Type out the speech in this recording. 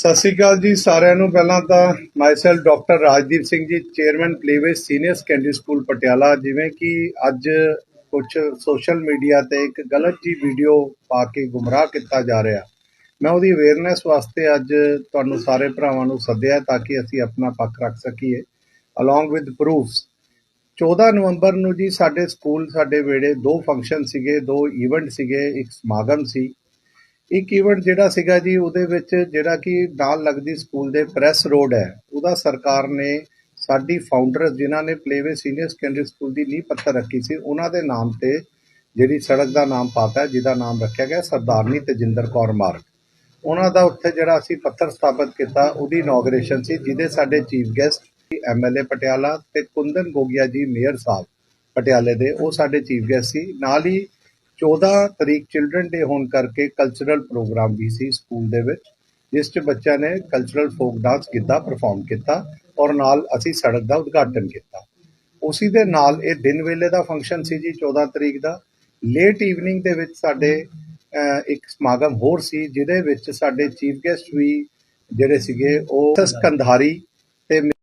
ਸਤਿ ਸ਼੍ਰੀ ਅਕਾਲ ਜੀ ਸਾਰਿਆਂ ਨੂੰ। ਪਹਿਲਾਂ ਤਾਂ myself doctor Rajdeep Singh ji chairman Playway senior secondary school Patiala. ਜਿਵੇਂ ਕਿ ਅੱਜ ਕੁਝ ਸੋਸ਼ਲ ਮੀਡੀਆ ਤੇ ਇੱਕ ਗਲਤ ਜੀ ਵੀਡੀਓ ਪਾ ਕੇ ਗੁੰਮਰਾਹ ਕੀਤਾ ਜਾ ਰਿਹਾ। ਮੈਂ ਉਹਦੀ ਅਵੇਅਰਨੈਸ ਵਾਸਤੇ ਅੱਜ ਤੁਹਾਨੂੰ ਸਾਰੇ ਭਰਾਵਾਂ ਨੂੰ ਸੱਦਿਆ ਤਾਂ ਕਿ ਅਸੀਂ ਆਪਣਾ ਪੱਖ ਰੱਖ ਸਕੀਏ ਅਲੋਂਗ ਵਿਦ ਪ੍ਰੂਫਸ 14 ਨਵੰਬਰ ਨੂੰ ਜੀ ਸਾਡੇ ਸਕੂਲ ਸਾਡੇ ਵੇੜੇ ਦੋ ਫੰਕਸ਼ਨ ਸੀਗੇ, ਦੋ ਇਵੈਂਟ ਸੀਗੇ। ਇੱਕ ਸਮਾਗਮ ਸੀ। ਇੱਕ ਇਵੈਂਟ ਜਿਹੜਾ ਸੀਗਾ ਜੀ, ਉਹਦੇ ਵਿੱਚ ਜਿਹੜਾ ਕਿ ਨਾਲ ਲੱਗਦੀ ਸਕੂਲ ਦੇ ਪ੍ਰੈਸ ਰੋਡ ਹੈ, ਉਹਦਾ ਸਰਕਾਰ ਨੇ ਸਾਡੀ ਫਾਊਂਡਰਸ ਜਿਨ੍ਹਾਂ ਨੇ ਪਲੇਵੇ ਸੀਨੀਅਰ ਸੈਕੰਡਰੀ ਸਕੂਲ ਦੀ ਨੀਂਹ ਪੱਥਰ ਰੱਖੀ ਸੀ, ਉਹਨਾਂ ਦੇ ਨਾਮ ਤੇ ਜਿਹੜੀ ਸੜਕ ਦਾ ਨਾਮ ਪਾਤਾ, ਜਿਹਦਾ ਨਾਮ ਰੱਖਿਆ ਗਿਆ ਸਰਦਾਰਨੀ ਤੇਜਿੰਦਰ ਕੌਰ ਮਾਰਗ। ਉਹਨਾਂ ਦਾ ਉੱਥੇ ਜਿਹੜਾ ਅਸੀਂ ਪੱਥਰ ਸਥਾਪਿਤ ਕੀਤਾ, ਉਹਦੀ ਇਨੋਗ੍ਰੇਸ਼ਨ ਸੀ, ਜਿਹਦੇ ਸਾਡੇ ਚੀਫ ਗੈਸਟ ਐਮਐਲਏ ਪਟਿਆਲਾ ਤੇ ਕੁੰਦਨ ਗੋਗਿਆ ਜੀ ਮੇਅਰ ਸਾਹਿਬ ਪਟਿਆਲੇ ਦੇ, ਉਹ ਸਾਡੇ ਚੀਫ ਗੈਸਟ ਸੀ। ਨਾਲ ਹੀ 14 ਤਰੀਕ ਚਿਲਡਰਨ ਡੇ ਹੋਣ ਕਰਕੇ ਕਲਚਰਲ ਪ੍ਰੋਗਰਾਮ ਵੀ ਸੀ ਸਕੂਲ ਦੇ ਵਿੱਚ ਜਿਸ 'ਚ ਬੱਚਿਆਂ ਨੇ cultural folk dance Giddha perform ਕੀਤਾ ਔਰ ਨਾਲ ਅਸੀਂ ਸੜਕ ਦਾ ਉਦਘਾਟਨ ਕੀਤਾ। ਉਸੇ ਦੇ ਨਾਲ ਇਹ ਦਿਨ ਵੇਲੇ ਦਾ ਫੰਕਸ਼ਨ ਸੀ ਜੀ 14 ਤਰੀਕ ਦਾ। ਲੇਟ ਈਵਨਿੰਗ ਦੇ ਵਿੱਚ ਸਾਡੇ ਇੱਕ ਸਮਾਗਮ ਹੋਰ ਸੀ ਜਿਹਦੇ ਵਿੱਚ ਸਾਡੇ ਚੀਫ ਗੈਸਟ ਵੀ ਜਿਹੜੇ ਸੀਗੇ ਉਹ ਕੰਧਾਰੀ ਤੇ